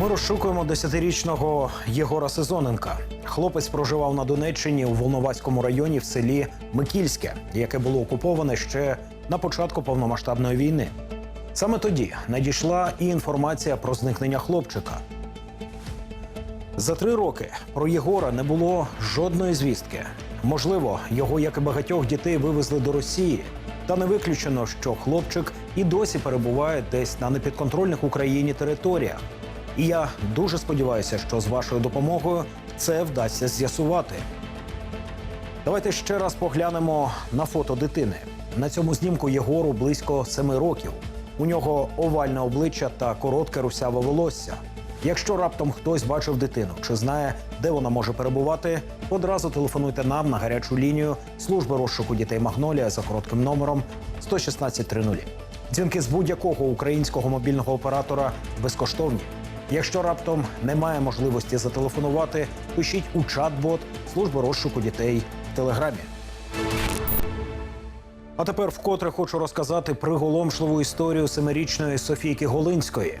Ми розшукуємо десятирічного Єгора Сезоненка. Хлопець проживав на Донеччині у Волноваському районі в селі Микільське, яке було окуповане ще на початку повномасштабної війни. Саме тоді надійшла і інформація про зникнення хлопчика. За три роки про Єгора не було жодної звістки. Можливо, його, як і багатьох дітей, вивезли до Росії. Та не виключено, що хлопчик і досі перебуває десь на непідконтрольних Україні територіях. І я дуже сподіваюся, що з вашою допомогою це вдасться з'ясувати. Давайте ще раз поглянемо на фото дитини. На цьому знімку Єгору близько семи років. У нього овальне обличчя та коротке русяве волосся. Якщо раптом хтось бачив дитину чи знає, де вона може перебувати, одразу телефонуйте нам на гарячу лінію служби розшуку дітей Магнолія за коротким номером 11630. Дзвінки з будь-якого українського мобільного оператора безкоштовні. Якщо раптом немає можливості зателефонувати, пишіть у чат-бот служби розшуку дітей в телеграмі. А тепер вкотре хочу розказати приголомшливу історію семирічної Софійки Голинської.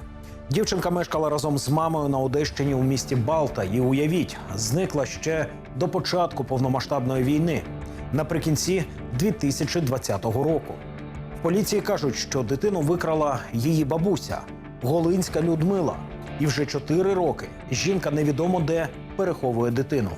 Дівчинка мешкала разом з мамою на Одещині у місті Балта і уявіть, зникла ще до початку повномасштабної війни наприкінці 2020 року. В поліції кажуть, що дитину викрала її бабуся Голинська Людмила. І вже чотири роки жінка невідомо де переховує дитину.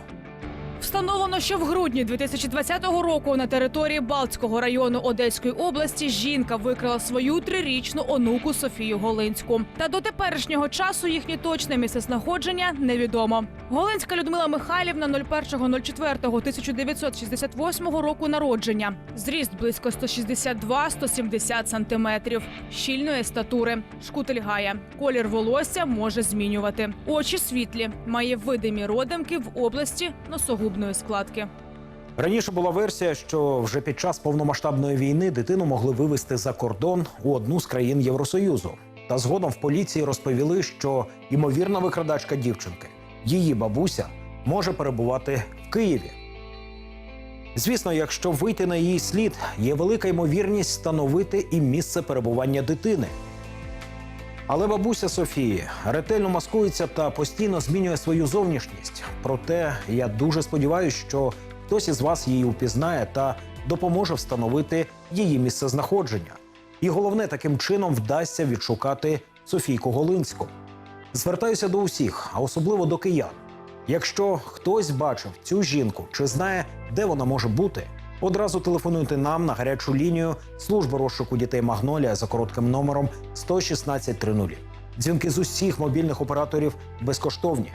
Встановлено, що в грудні 2020 року на території Балтського району Одеської області жінка викрала свою трирічну онуку Софію Голинську. Та до теперішнього часу їхнє точне місцезнаходження невідомо. Голинська Людмила Михайлівна 01.04.1968 року народження. Зріст близько 162-170 сантиметрів. Щільної статури. Шкутильгає. Колір волосся може змінювати. Очі світлі. Має видимі родимки в області носогубної складки. Раніше була версія, що вже під час повномасштабної війни дитину могли вивезти за кордон у одну з країн Євросоюзу. Та згодом в поліції розповіли, що ймовірна викрадачка дівчинки, її бабуся, може перебувати в Києві. Звісно, якщо вийти на її слід, є велика ймовірність встановити і місце перебування дитини. Але бабуся Софії ретельно маскується та постійно змінює свою зовнішність. Проте я дуже сподіваюся, що хтось із вас її упізнає та допоможе встановити її місцезнаходження. І головне, таким чином вдасться відшукати Софійку Голинську. Звертаюся до усіх, а особливо до киян. Якщо хтось бачив цю жінку чи знає, де вона може бути, одразу телефонуйте нам на гарячу лінію служби розшуку дітей Магнолія за коротким номером 11630. Дзвінки з усіх мобільних операторів безкоштовні.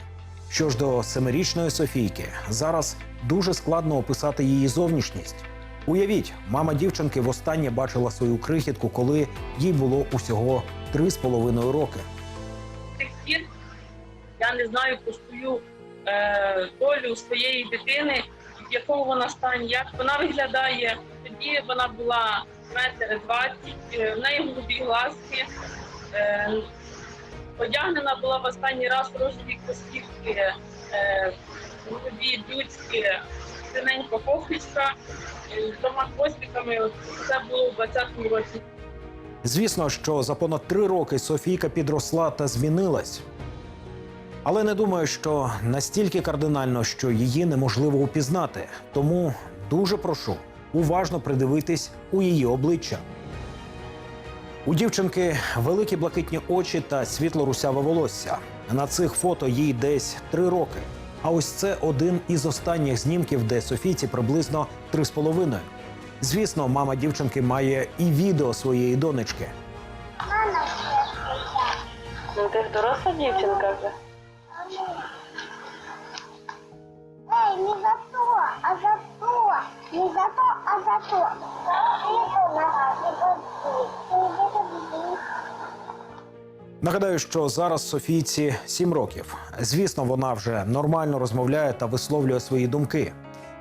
Що ж до семирічної Софійки, зараз дуже складно описати її зовнішність. Уявіть, мама дівчинки востаннє бачила свою крихітку, коли їй було усього три з половиною роки. я не знаю про свою е, долю своєї дитини, в якому вона стані, як вона виглядає. Тоді вона була метр двадцять, е, в неї голубі глазки. Е, одягнена була в останній раз рожеві костівки, е, голубі дюцьки, синенька кофточка з двома хвостиками. Це було в 20-му році. Звісно, що за понад три роки Софійка підросла та змінилась. Але не думаю, що настільки кардинально, що її неможливо упізнати. Тому дуже прошу уважно придивитись у її обличчя. У дівчинки великі блакитні очі та світло-русяве волосся. На цих фото їй десь три роки. А ось це один із останніх знімків, де Софійці приблизно три з половиною. Звісно, мама дівчинки має і відео своєї донечки. Ну ти доросла дівчинка вже. Эй, не за то, а за то. Не за то, а за то. Нагадаю, що зараз Софійці 7 років. Звісно, вона вже нормально розмовляє та висловлює свої думки.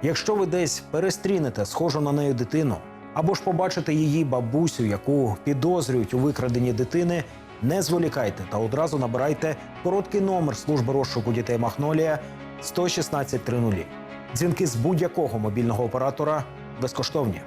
Якщо ви десь перестрінете схожу на неї дитину, або ж побачите її бабусю, яку підозрюють у викраденні дитини, не зволікайте та одразу набирайте короткий номер служби розшуку дітей Махнолія 11630. Дзвінки з будь-якого мобільного оператора безкоштовні.